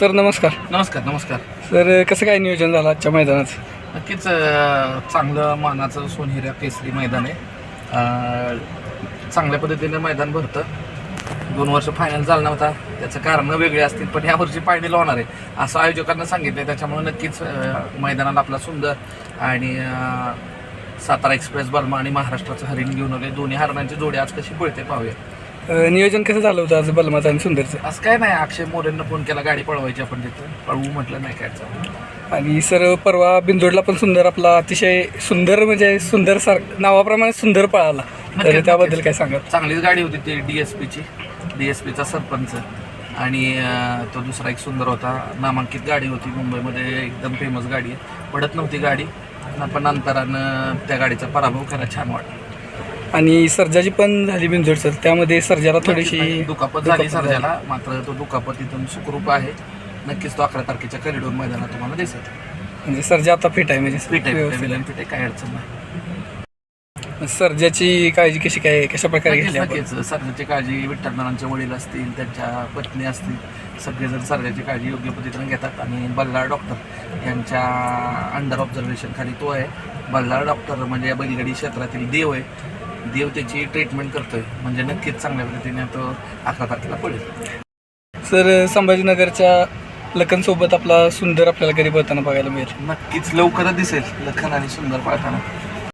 Sir नमस्कार. नमस्कार नमस्कार. सर कसं काय नियोजन झालं आजच्या मैदानात? नक्कीच अं, चांगलं मानाचं सोनहिऱ्या केसरी मैदान आहे. अं, चांगल्या पद्धतीने मैदान भरतं. दोन वर्ष फायनल झाला नव्हता. त्याचं कारणं वेगळी असतील पण ह्या वर्षी फायनल होणार आहे असं आयोजकांना सांगितलं त्याच्यामुळे नक्कीच अं, मैदानाला आपला सुंदर आणि अं, सातारा एक्सप्रेस बर्मा आणि महाराष्ट्राचं हरिण घेऊन आले दोन्ही हरणांची जोडी आज कशी पळते पाहूया. अं, नियोजन कसं झालं होतं आज बलमाचं आणि सुंदरचं? असं काय नाही अक्षय मोरेंना फोन केला गाडी पळवायची आपण तिथं. पळवू म्हटलं नाही काय आणि सर परवा बिंदोडला पण सुंदर आपला अतिशय सुंदर म्हणजे सुंदर सार नावाप्रमाणे सुंदर पळाला. तर त्याबद्दल. काय सांगा चांगलीच गाडी होती ती डी एस पीची डी एस पीचा सरपंच. आणि अं, तो दुसरा एक सुंदर होता. नामांकित गाडी होती मुंबईमध्ये एकदम फेमस गाडी आहे. पडत नव्हती गाडी. पण अंतरानं त्या गाडीचा पराभव करायला छान वाटला. आणि सर्जाची पण झाली बिंदोड सर. त्यामध्ये सर्जाला थोडीशी दुखापत झाली सर्जाला. मात्र तो दुखापत इथून सुखरूप आहे. नक्कीच तो अकरा तारखेच्या करिडोर मैदानात तुम्हाला दिसेल. म्हणजे सर्जा आता फिट आहे म्हणजे फिट आहे व्यवस्थित. फिट आहे काय अडचण नाही. सर्जाची काळजी कशी काय कशा प्रकारे नक्कीच घेतली आपण नक्कीच सर्जाची काळजी विठ्ठलनारांचे वडील असतील त्यांच्या पत्नी असतील सगळेजण सर्जाची काळजी योग्य पद्धतीने घेतात. आणि बल्लाळ डॉक्टर यांच्या अंडर ऑब्झर्वेशन खाली तो आहे. बल्लाळ डॉक्टर म्हणजे बैलगाडी क्षेत्रातील देव आहे. देव त्याची ट्रीटमेंट करतोय. म्हणजे नक्कीच चांगल्या पद्धतीने तो अकरा तारखेला पडेल. सर संभाजीनगरच्या लखनसोबत आपला सुंदर आपल्याला घरी पळताना बघायला मिळेल. नक्कीच लवकरच दिसेल. लखन आणि सुंदर पाळताना.